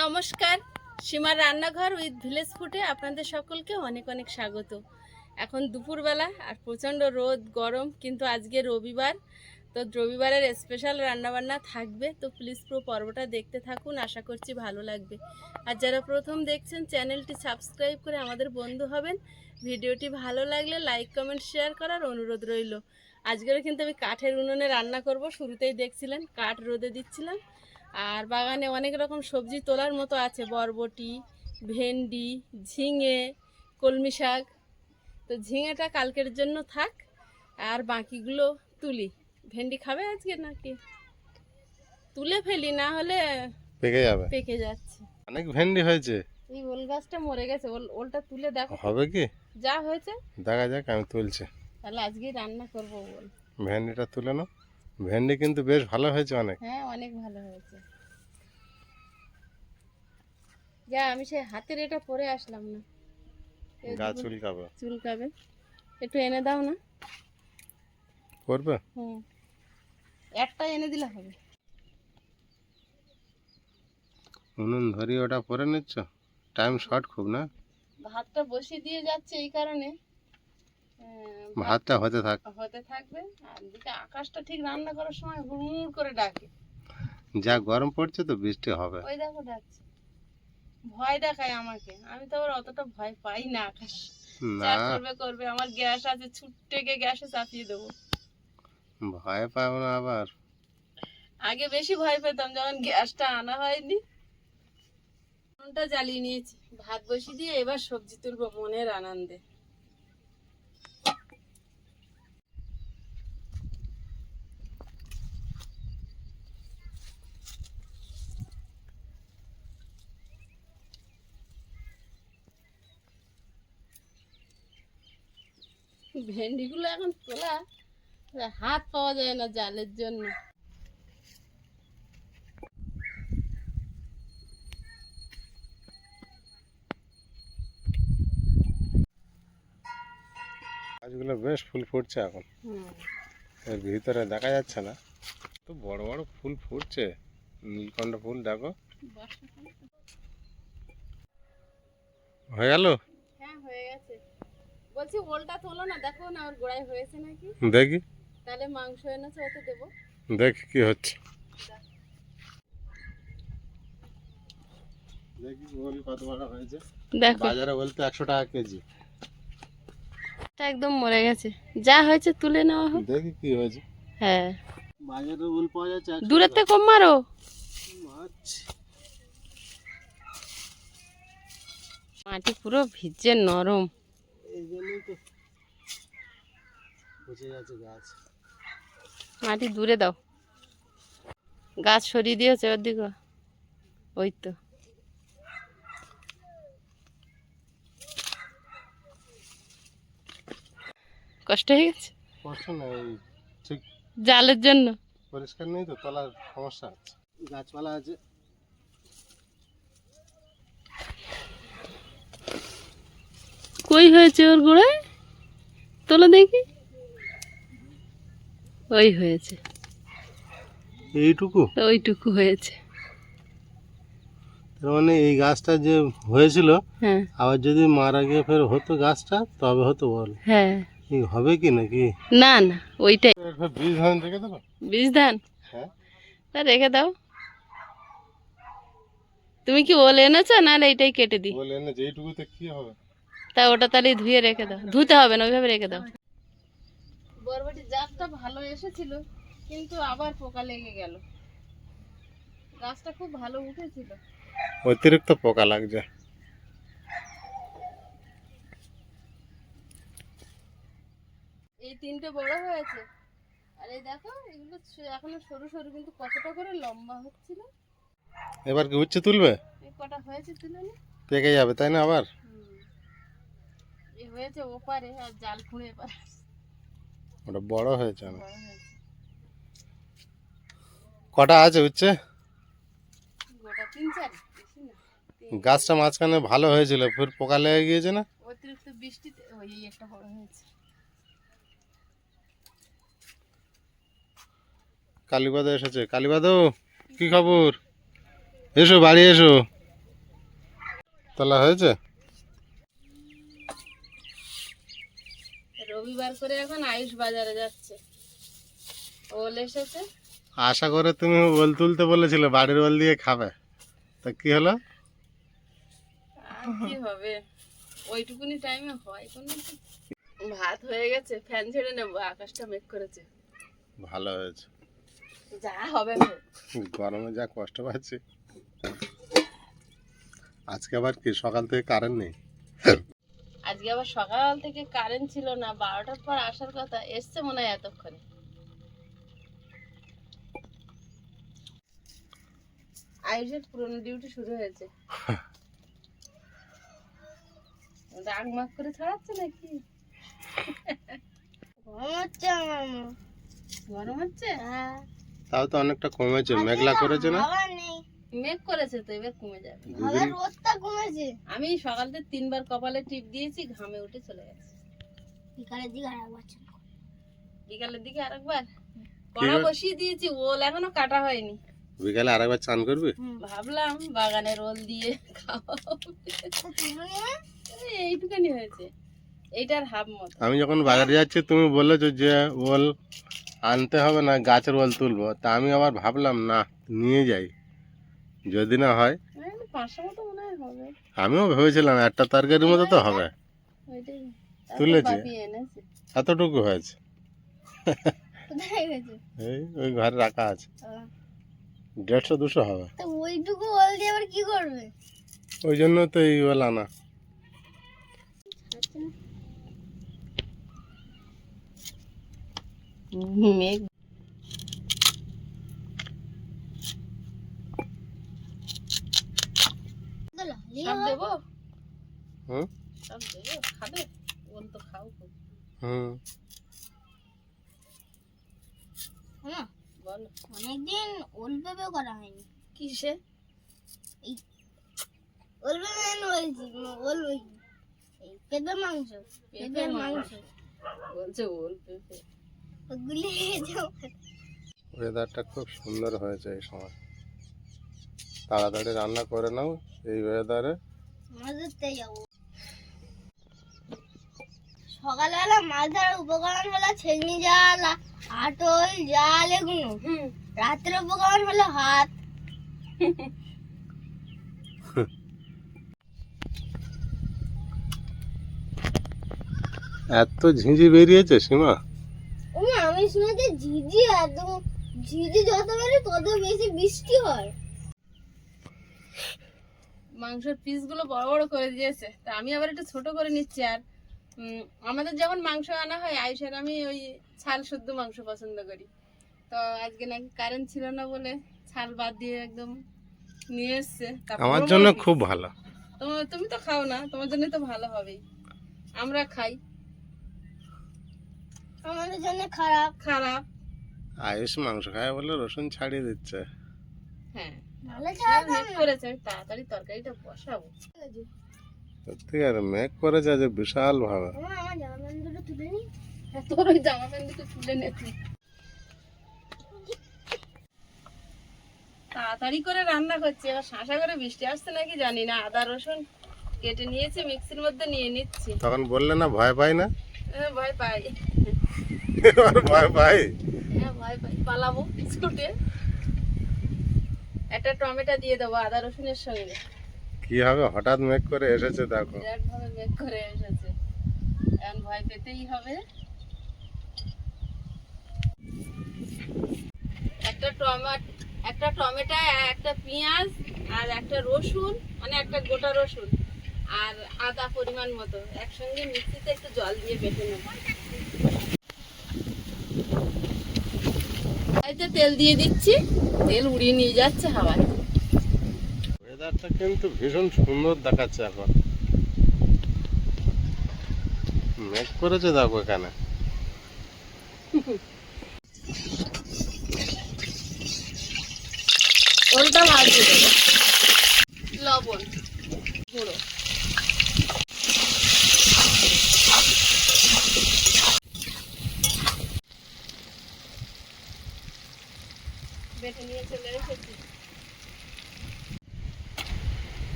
নমস্কার সীমার রান্নাঘর উইথ ভিলেজ ফুটে আপনাদের সকলকে অনেক অনেক স্বাগত। এখন দুপুরবেলা আর প্রচণ্ড রোদ, গরম, কিন্তু আজকে রবিবার। তো রবিবারের স্পেশাল রান্নাবান্না থাকবে, তো প্লিজ পুরো পর্বটা দেখতে থাকুন, আশা করছি ভালো লাগবে। আর যারা প্রথম দেখছেন, চ্যানেলটি সাবস্ক্রাইব করে আমাদের বন্ধু হবেন। ভিডিওটি ভালো লাগলে লাইক কমেন্ট শেয়ার করার অনুরোধ রইল। আজকেরও কিন্তু আমি কাঠের উনুনে রান্না করব, শুরুতেই দেখছিলেন, কাঠ রোদে দিচ্ছিলাম। আর বাগানে অনেক রকম সবজি তোলার মতো আছে, বরবটি, ভেন্ডি, ঝিঙে, কলমি শাক। তো ঝিঙেটা কালকের জন্য থাক, আর বাকিগুলো তুলি। ভেন্ডি খাবে আজকে নাকি? তুলে ফেলি না হলে পেকে যাবে। পেকে যাচ্ছে। অনেক ভেন্ডি হয়েছে। এই ওল গাছটা মরে গেছে ওল ওলটা তুলে দেখো। হবে কি? যা হয়েছে। দেখা যাক আমি তুলছি। তাহলে আজকেই রান্না করব ওল। ভেন্ডিটা তুলে নাও। ভেন্ডি কিন্তু বেশ ভালো হয়েছে অনেক। হ্যাঁ অনেক ভালো হয়েছে। যা আমি সে হাতের এটা পরে আসলাম না। দুটো চুলকাবে। চুলকাবে। একটু এনে দাও না। করবে? হুম। একটা এনে দিলে হবে। উনুন ধরিয়ে ওটা পরে নিচ্ছ? টাইম শর্ট খুব না? ভাতটা বসিয়ে দিয়ে যাচ্ছে এই কারণে। ভাতটা হতে থাক। হতে থাকবে। আর দিকে আকাশটা ঠিক রান্না করার সময় হুড়মুড় করে ডাকে। যা গরম পড়ছে তো বৃষ্টি হবে। ওই দেখো ডাকছে। ভয় দেখায় আমাকে। আমি তো আবার অতটা ভয় পাই না আকাশ। না। যা করবে করবে। আমার গ্যাস আছে ছুটে গিয়ে গ্যাসে চাপিয়ে দেবো। ভয় পাবো না আবার। আগে বেশি ভয় পেতাম, যখন গ্যাসটা আনা হয়নি। উনুনটা জ্বালিয়ে নিয়েছি। ভাত বসিয়ে দিয়ে এবার সবজি তুলবো মনের আনন্দে। ভেন্ডিগুলো এখন তোলা। হাত পাওয়া যায় না জালের জন্য। গাছগুলো বেশ ফুল ফুটছে এখন। এর ভিতরে দেখা যাচ্ছে না। তো বড় বড় ফুল ফুটছে। নীলকণ্ঠ ফুল দেখো। হয়ে গেল? হ্যাঁ হয়ে গেছে। বলছি ওলটা তোলো না দেখো না ওর গোড়ায় হয়েছে নাকি। দেখি। তাহলে মাংস এনেছে ওতে দেবো। দেখি কি হচ্ছে। দেখি কত বড় হয়েছে। দেখো। বাজারে বলতে একশো টাকা কেজি। এটা একদম মরে গেছে। যা হয়েছে তুলে নেওয়া হোক। দেখি কি হয়েছে। হ্যাঁ। বাজারে ওল পাওয়া যাচ্ছে দূরের থেকে কম মারো। মাটি পুরো ভিজে নরম। এই জন্যই তো পচে যাচ্ছে গাছ। মাটি দূরে দাও। গাছ সরিয়ে দিয়েছে ওর দিকে ওই তো। কষ্ট হয়ে গেছে? কষ্ট ঠিক জালের জন্য। পরিষ্কার নেই তো তলার সমস্যা আছে। গাছপালা আছে। কই হয়েছে ওর গোড়ায়? তোলো দেখি। ওই হয়েছে। এইটুকু? ওইটুকু হয়েছে। তার মানে এই গাছটা যে হয়েছিল হ্যাঁ। আবার যদি মারা গিয়ে ফের হতো গাছটা তবে হতো বল। হ্যাঁ। কি হবে কি নাকি? না না ওইটাই। একটা বীজ ধান রেখে দেবো? বীজ ধান? হ্যাঁ। তা রেখে দাও। তুমি কি ওল এনেছো? না এইটাই কেটে দিই। বলে না যেইটুকুতে কি হবে? তা ওটা তাহলে ধুয়ে রেখে দাও। ধুতে হবে না ওইভাবে রেখে দাও। বরবটি জাতটা ভালো এসেছিল কিন্তু আবার পোকা লেগে গেল। গাছটা খুব ভালো উঠেছিল। অতিরিক্ত পোকা লাগছে। এই তিনটে বড় হয়েছে। আর এই দেখো এগুলো এখনও সরু সরু কিন্তু কতটা করে লম্বা হচ্ছিল। এবার কি উচ্ছে তুলবে? কটা হয়েছে তুলে না। পেকে যাবে তাই না আবার? এই হয়েছে ওপারে আর জাল খুঁড়ে এপারে ওটা বড় হয়েছে না কটা আছে উচ্ছে? গাছটা মাঝখানে ভালো হয়েছিল ফের পোকা লেগে গিয়েছে না? অতিরিক্ত বৃষ্টিতে ওই একটা বড় হয়েছে। এসেছে। কালীবাদও কি খবর? এসো বাড়ি এসো। তাহলে হয়েছে? রবিবার করে এখন আয়ুষ বাজারে যাচ্ছে। ওল এসেছে। আশা করে তুমি ওল তুলতে বলেছিলে বাড়ির ওল দিয়ে খাবে। তা কি হলো? আর কি হবে? ওইটুকুনি টাইমে হয় কোনো ভাত হয়ে গেছে ফ্যান ছেড়ে নেব আকাশটা মেঘ করেছে। ভালো হয়েছে। যা হবে। গরমে যা কষ্ট পাচ্ছি। আজকে আবার কি সকাল থেকে কারেন্ট নেই? আজকে আবার সকাল থেকে কারেন্ট ছিল না বারোটার পর আসার কথা এসছে মনে হয় এতক্ষণে। আয়ুষের পুরনো ডিউটি শুরু হয়েছে। রাগ মাগ করে ছাড়াচ্ছে নাকি? গরম হচ্ছে হ্যাঁ। তাও তো অনেকটা কমেছে মেঘলা করেছে না? মেঘ করেছে তো এবার কমে যাবে। হাওয়ার রোদটা কমেছে। আমি সকাল থেকে তিনবার কপালে টিপ দিয়েছি ঘামে উঠে চলে গেছে। বিকালের দিকে আর একবার চান বিকালের দিকে আরেকবার? কড়া বসিয়ে দিয়েছি ওল এখনও কাটা হয়নি। বিকালে আরেকবার চান করবি? ভাবলাম বাগানের রোল দিয়ে খাওয়া তো তুলো নিয়ে এই এইটুখানি হয়েছে। এইটার হাফ মতো। আমি যখন বাজারে যাচ্ছি তুমি বলেছ যে ওল আনতে হবে না গাছের ওল তুলবো। তা আমি আবার ভাবলাম না নিয়ে যাই। যদি না হয়। আমিও ভেবেছিলাম একটা তরকারির মতো তো হবে। তুলেছে? এতটুকু হয়েছে। এই ওই ঘরে রাখা আছে। দেড়শো দুশো হবে। ওইটুকু ওল দিয়ে আবার কি করবে? ওই জন্য তো এই ওল আনা। মেঘ সব হবে। হুম? সব দেবো? খাবে? ওল তো খাও হুম। হ্যাঁ বলো। অনেকদিন ওল করা হয়নি। কিসে? ওল বলছি? ওল ওই এই পেঁপে মাংস। মাংস। বলছে ওল পেঁপে। ওগুলি ওয়েদারটা খুব সুন্দর হয়েছে এই সময়। তাড়াতাড়ি রান্না করে নাও এই ওয়েদারে সকালবেলা মাছ ধরার উপকরণ হলো ছেগনি জাল আটল জাল এগুলো রাতের উপকরণ হলো হাত। এত ঝিঁঝি বেরিয়েছে সীমা। আমি শুনেছি ঝিঝি একদম ঝিঝি যত বেড়ে তত বেশি বৃষ্টি হয়। মাংসের পিসগুলো বড় বড় করে দিয়েছে। তা আমি আবার একটু ছোট করে নিচ্ছি আর আমাদের যখন মাংস আনা হয় আয়ুষের আমি ওই ছাল শুদ্ধ মাংস পছন্দ করি। তো আজকে নাকি কারেন্ট ছিল না বলে ছাল বাদ দিয়ে একদম নিয়ে এসছে। আমার জন্য খুব ভালো। তোমার তুমি তো খাও না তোমার জন্য তো ভালো হবেই। আমরা খাই। আমাদের জন্য খারাপ। খারাপ। আয়ুষ মাংস খায় বলে রসুন ছাড়িয়ে দিচ্ছে। হ্যাঁ। তাড়াতাড়ি তরকারিটা বসাবো। সত্যি আর মেঘ করেছে আজ বিশাল ভাবে। জামা তুলে নি। তোর ওই জামা প্যান্ট দুটো তুলে নেছি তাড়াতাড়ি করে রান্না করছি এবার শাঁসা করে বৃষ্টি আসছে নাকি জানি না আদা রসুন কেটে নিয়েছে মিক্সির মধ্যে নিয়ে নিচ্ছি। তখন বললে না ভয় পাই না? হ্যাঁ, ভয় পাই। ভয় পাই। হ্যাঁ ভয় পাই। পালাবো স্কুটে একটা টমেটো দিয়ে দেবো আদা রসুনের সঙ্গে। কি হবে? হঠাৎ মেঘ করে এসেছে দেখো। বিরাট ভাবে মেঘ করে এসেছে। এখন ভয় পেতেই হবে। একটা টমেটো একটা টমেটো একটা পেঁয়াজ আর একটা রসুন মানে একটা গোটা রসুন আর আদা পরিমাণ মতো। একসঙ্গে মিক্সিতে একটু জল দিয়ে বেটে নেব। কড়াইতে তেল দিয়ে দিচ্ছি। তেল উড়িয়ে নিয়ে যাচ্ছে হাওয়ায়। ওয়েদারটা কিন্তু ভীষণ সুন্দর দেখাচ্ছে এখন। মেঘ করেছে দেখো এখানে। ওলটা ভাজতে লবণ গুঁড়ো। বেটে নিয়ে চলে এসেছি।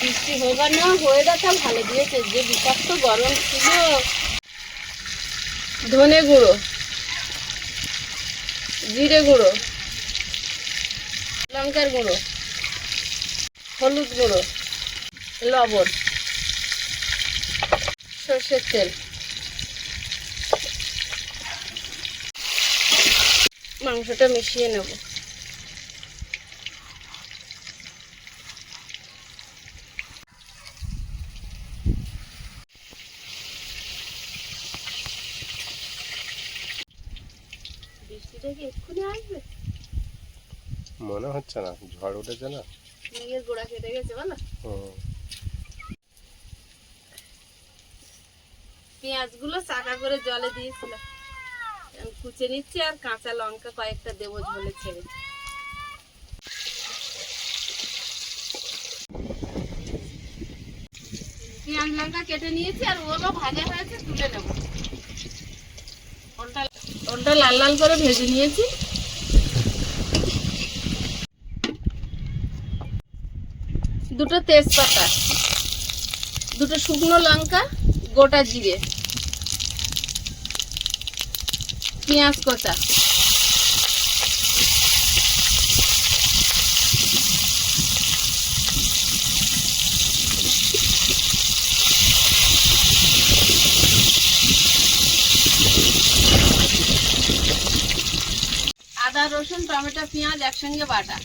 বৃষ্টি হবার না ওয়েদারটা ভালো দিয়েছে, যে বিষাক্ত গরম ছিল। ধনে গুঁড়ো, জিরে গুঁড়ো, লঙ্কার গুঁড়ো, হলুদ গুঁড়ো। লবণ। সর্ষের তেল। মাংসটা মিশিয়ে নেব। বৃষ্টিটা কি এক্ষুনি আসবে? মনে হচ্ছে না ঝড় উঠেছে না। গোড়া কেটে গেছে বলো। পেঁয়াজগুলো চাকা করে জলে দিয়েছিলাম। এখন কুচে নিচ্ছি আর কাঁচা লঙ্কা কয়েকটা দেবো ঝোলে ছেড়ে। পেঁয়াজ লঙ্কা কেটে নিয়েছি আর ওগুলো ভাজা হয়েছে তুলে নেব। ওলটা লাল লাল করে ভেজে নিয়েছি। দুটো তেজপাতা, দুটো শুকনো লঙ্কা, গোটা জিরে। পেঁয়াজ কটা? আদা রসুন টমেটো পেঁয়াজ একসঙ্গে বাটা।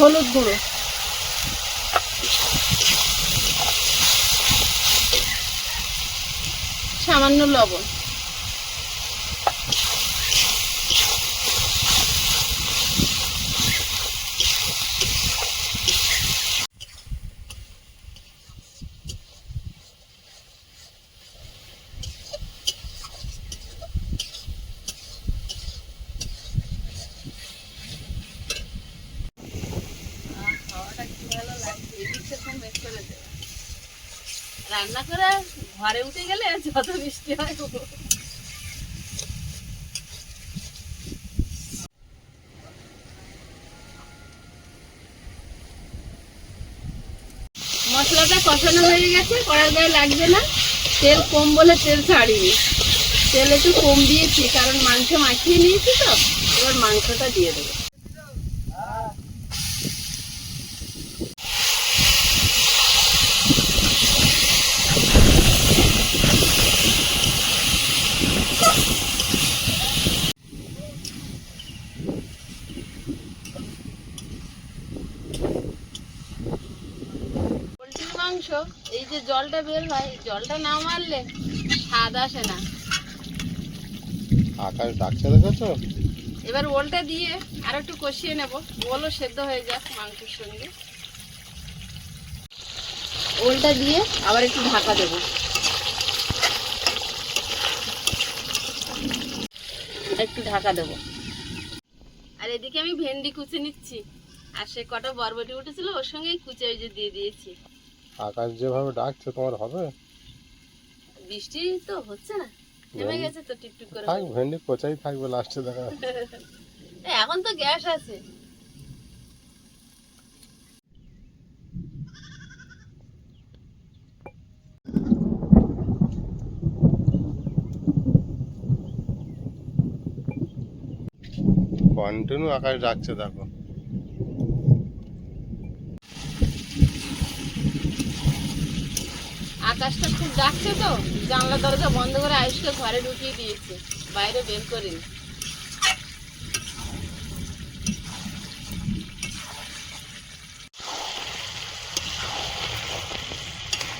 হলুদ গুঁড়ো। সামান্য লবণ আহ, হাওয়াটা কি ভালো লাগছে এদিকটা খুব মেঘ করে দেবে রান্না করে ঘরে উঠে গেলে যত বৃষ্টি হয় মশলাটা কষানো হয়ে গেছে কড়ার গায়ে লাগবে না। তেল কম বলে তেল ছাড়িনি। তেল একটু কম দিয়েছি, কারণ মাংস মাখিয়ে নিয়েছি তো, এবার মাংসটা দিয়ে দেবো পোলট্রির মাংস এই যে জলটা বের হয় জলটা না মারলে স্বাদ আসে না। আকাশ ডাকছে দেখেছ? এবার ওলটা দিয়ে আর একটু কষিয়ে নেব। ওলও সেদ্ধ হয়ে যাক মাংসের সঙ্গে। ওলটা দিয়ে আবার একটু ঢাকা দেব। একটু ঢাকা দেব। আর এদিকে আমি ভেন্ডি কুচে নিচ্ছি। আর সে কটা বরবটি উঠেছিল ওর সঙ্গেই কুচে ওই যে দিয়ে দিয়েছি। আকাশ যেভাবে ডাকছে তোমার হবে? বৃষ্টি তো হচ্ছে। না নেমে গেছে তো টিপটিপ করে। থাক ভেন্ডি কোচাই থাকবে লাস্টে দেখা এখন তো গ্যাস আছে। কন্টিনিউ আকাশ ডাকছে দেখো। আকাশটা খুব ডাকছে তো। জানলা, দরজা বন্ধ করে আয়ুষকে ঘরে ঢুকিয়ে দিয়েছে। বাইরে বের করিনি।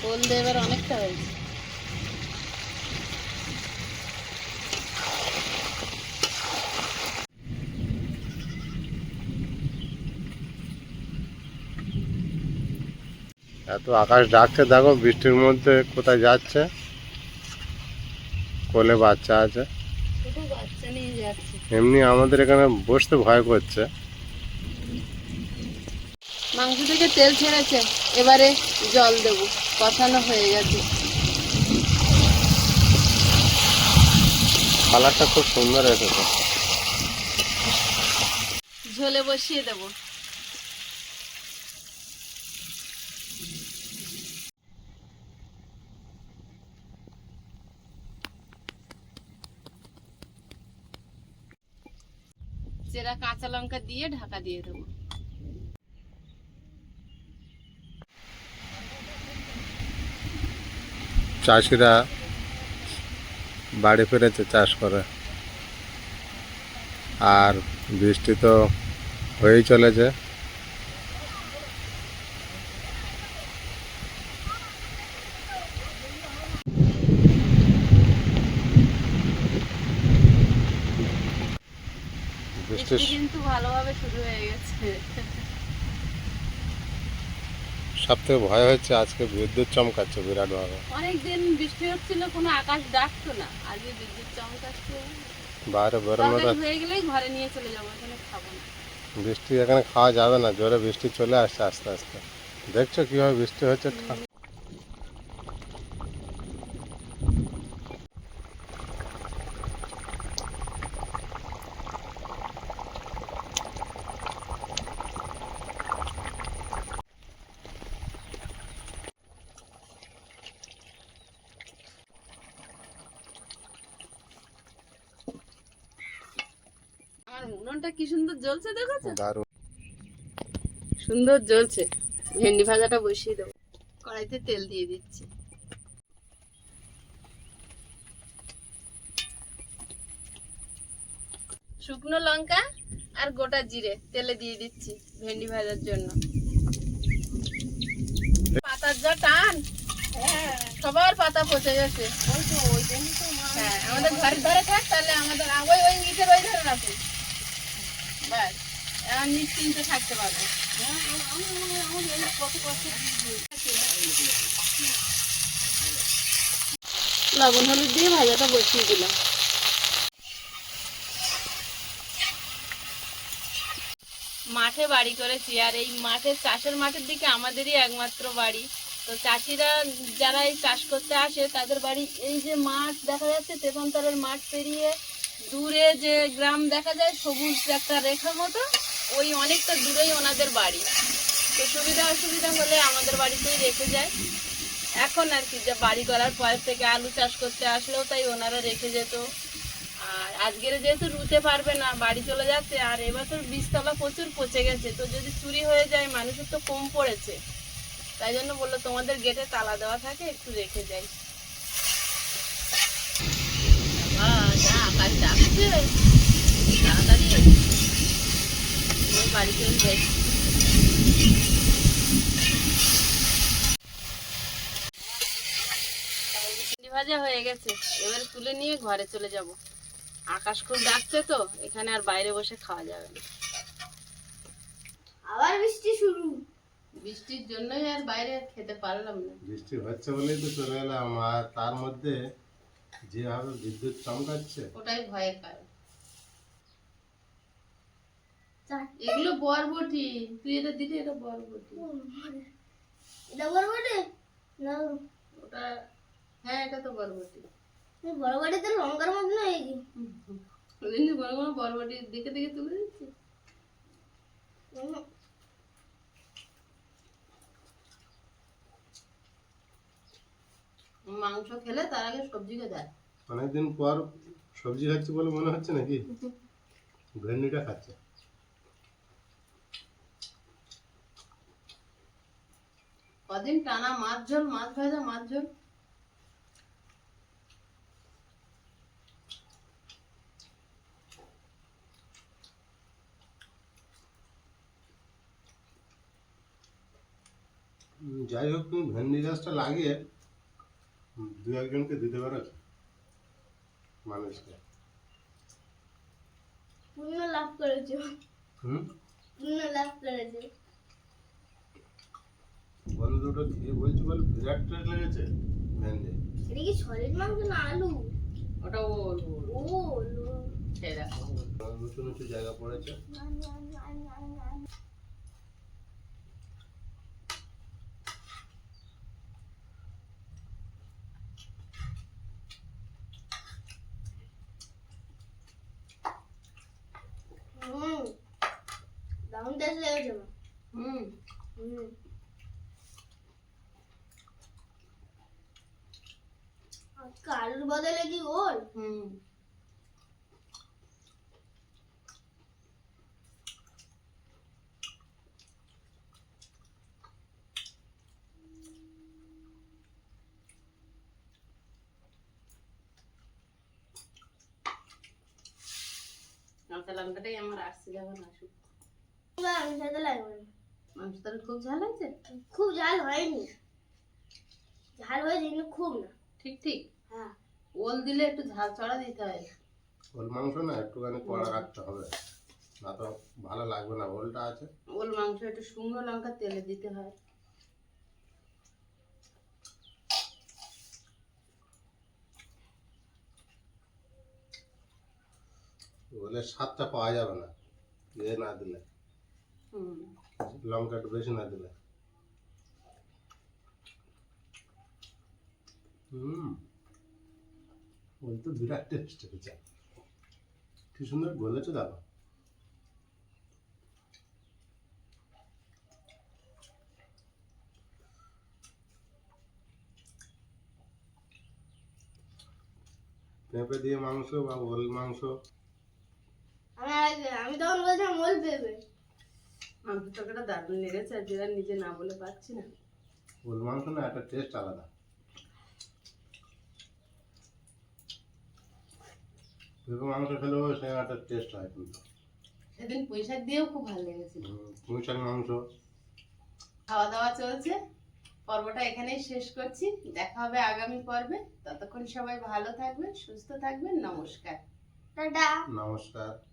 বলতে এবার অনেকটা হয়েছে। এত আকাশ ডাকছে দেখো বৃষ্টির মধ্যে কোথায় যাচ্ছে? কোলে বাচ্চা আছে। এমনি আমাদের এখানে বসতে ভয় করছে। মাংস থেকে তেল ছেড়েছে এবারে জল দেবো। কষানো হয়ে গেছে। কালারটা খুব সুন্দর এসেছে। ঝোলে বসিয়ে দেবো। চেরা কাঁচা লঙ্কা দিয়ে ঢাকা দিয়ে দেবো। চাষিরা বাড়ি ফিরেছে চাষ করে। আর বৃষ্টি তো হয়েই চলেছে। বৃষ্টি কিন্তু ভালোভাবে শুরু হয়ে গেছে। সব থেকে ভয় হচ্ছে আজকে বিদ্যুৎ চমকাচ্ছে বিরাটভাবে অনেকদিন বৃষ্টি হচ্ছিল কোনো আকাশ ডাকতো না। আজকে বিদ্যুৎ চমকাচ্ছে। বাইরে তরকারি হয়ে গেলেই ঘরে নিয়ে চলে যাব এখানে খাব না। বৃষ্টি এখানে খাওয়া যাবে না জোরে বৃষ্টি চলে আসছে আস্তে আস্তে। দেখছ কীভাবে বৃষ্টি হচ্ছে? কি সুন্দর জ্বলছে দেখেছ দারুণ। সুন্দর জ্বলছে। ভেন্ডি ভাজাটা বসিয়ে দেবো। কড়াইতে তেল দিয়ে দিচ্ছি। শুকনো লঙ্কা আর গোটা জিরে তেলে দিয়ে দিচ্ছি ভেন্ডি ভাজার জন্য। পাতার যা টান সবার পাতা পচে গেছে। হ্যাঁ আমাদের ঘরের ধারে থাক তাহলে আমাদের ওই ওই নিচের ওই ধারে রাখুন নিশ্চিন্তে থাকতে পারব। লবণ হলুদ দিয়ে ভাজাটা বসিয়ে দিলাম। মাঠে বাড়ি করেছি আর এই মাঠের চাষের মাঠের দিকে আমাদেরই একমাত্র বাড়ি। তো চাষিরা যারা এই চাষ করতে আসে তাদের বাড়ি এই যে মাঠ দেখা যাচ্ছে তেপান্তরের মাঠ পেরিয়ে দূরে যে গ্রাম দেখা যায় সবুজ একটা রেখা মতো। ওই অনেকটা দূরেই ওনাদের বাড়ি। তো সুবিধা অসুবিধা হলে আমাদের বাড়িতেই রেখে যায়। এখন আর কি যে বাড়ি করার পর থেকে আলু চাষ করতে আসলেও তাই ওনারা রেখে যেত। আর আজকের যেহেতু রুতে পারবে না বাড়ি চলে যাচ্ছে আর এবছর বীজতলা প্রচুর পচে গেছে। তো যদি চুরি হয়ে যায় মানুষের তো কম পড়েছে। তাই জন্য বলল তোমাদের গেটে তালা দেওয়া থাকে একটু রেখে যাই। আকাশ ডাকছে তাড়াতাড়ি আমি বাড়ি চলে যাই ভাজা হয়ে গেছে। এবারে তুলে নিয়ে ঘরে চলে যাব। আকাশ খুব ডাকছে তো এখানে আর বাইরে বসে খাওয়া যাবে না। আবার বৃষ্টি শুরু। বৃষ্টির জন্যই আর বাইরে খেতে পারলাম না। বৃষ্টি হচ্ছে বলেই তো চলে এলাম আর তার মধ্যে যেভাবে বিদ্যুৎ চমকাচ্ছে ওটাই ভয়ের কারণ। এগুলো বরবটি। তুই এটা দিলি এটা বরবটি। এটা বড় বাড়ি না। ওটা হ্যাঁ এটা তো বরবটি। এই বড় বাড়িতে লঙ্কার মতো না এই ওদিন কোনো কোনো বরবটি দিকে দিকে তুলে দিচ্ছি। মাংস খেলে তার আগে সবজি দেয় অনেকদিন পর সবজি খাচ্ছি বলে মনে হচ্ছে নাকি? ভেন্ডিটা খাচ্ছে। কদিন টানা মাছ ঝোল মাছ ভাজা মাছ ঝোল? যাই হোক তুমি ভেন্ডি গাছটা লাগিয়ে দু একজনকে দিতে পারো মানুষকে। পুণ্য লাভ করেছে। হুম? পুণ্য লাভ করেছে। বল দুটো খেয়ে বলছি বল বিরাট টেস্ট লেগেছে? ভেন্ডি। এটা কি সলিড মাংস না আলু? ওটা ওল ওল। ও লো। খেয়ে দেখো ওল। উঁচু জায়গা পড়েছে। হুম। দারুণ টেস্ট লেগেছে। হুম। হুম। আজকে আলুর বদলে কি ওল হুম। লঙ্কা লঙ্কাটাই আমার আসছে যখন আসুক। আমি খেতে লাগবে না। মাংস তার খুব ঝাল হয়েছে? খুব ঝাল হয়নি। ঝাল হয়েছে কিন্তু খুব না। ঠিক ঠিক? হ্যাঁ। ওল দিলে একটু ঝাল চড়া দিতে হয়। ওল মাংস না একটুখানি কড়া রাখতে হবে। না তো ভালো লাগবে না ওলটা আছে। ওল মাংস একটু শুকনো লঙ্কা তেলে দিতে হয়। ওলের স্বাদটা পাওয়া যাবে না। ইয়ে না দিলে। লঙ্কা একটু বেশি না দিলে। ওই তো বিরাট টেস্ট হয়েছে কি সুন্দর বলেছ দেখো পেঁপে দিয়ে মাংস বা ওল মাংস? আমি আমি তখন বলছিলাম ওল পেবে মাংস তরকারিটা দারুণ লেগেছে আর যেটা নিজে না বলে পাচ্ছি না। ওল মাংস না একটা টেস্ট আলাদা। পেঁপে মাংস খেলেও সে একটা টেস্ট হয় কিন্তু সেদিন পয়সা দিয়েও খুব ভালো লেগেছিল। পুঁই শাক মাংস। খাওয়া দাওয়া চলছে। পর্বটা এখানেই শেষ করছি। দেখা হবে আগামী পর্বে। ততক্ষণ সবাই ভালো থাকবেন সুস্থ থাকবেন। নমস্কার। টাটা। নমস্কার।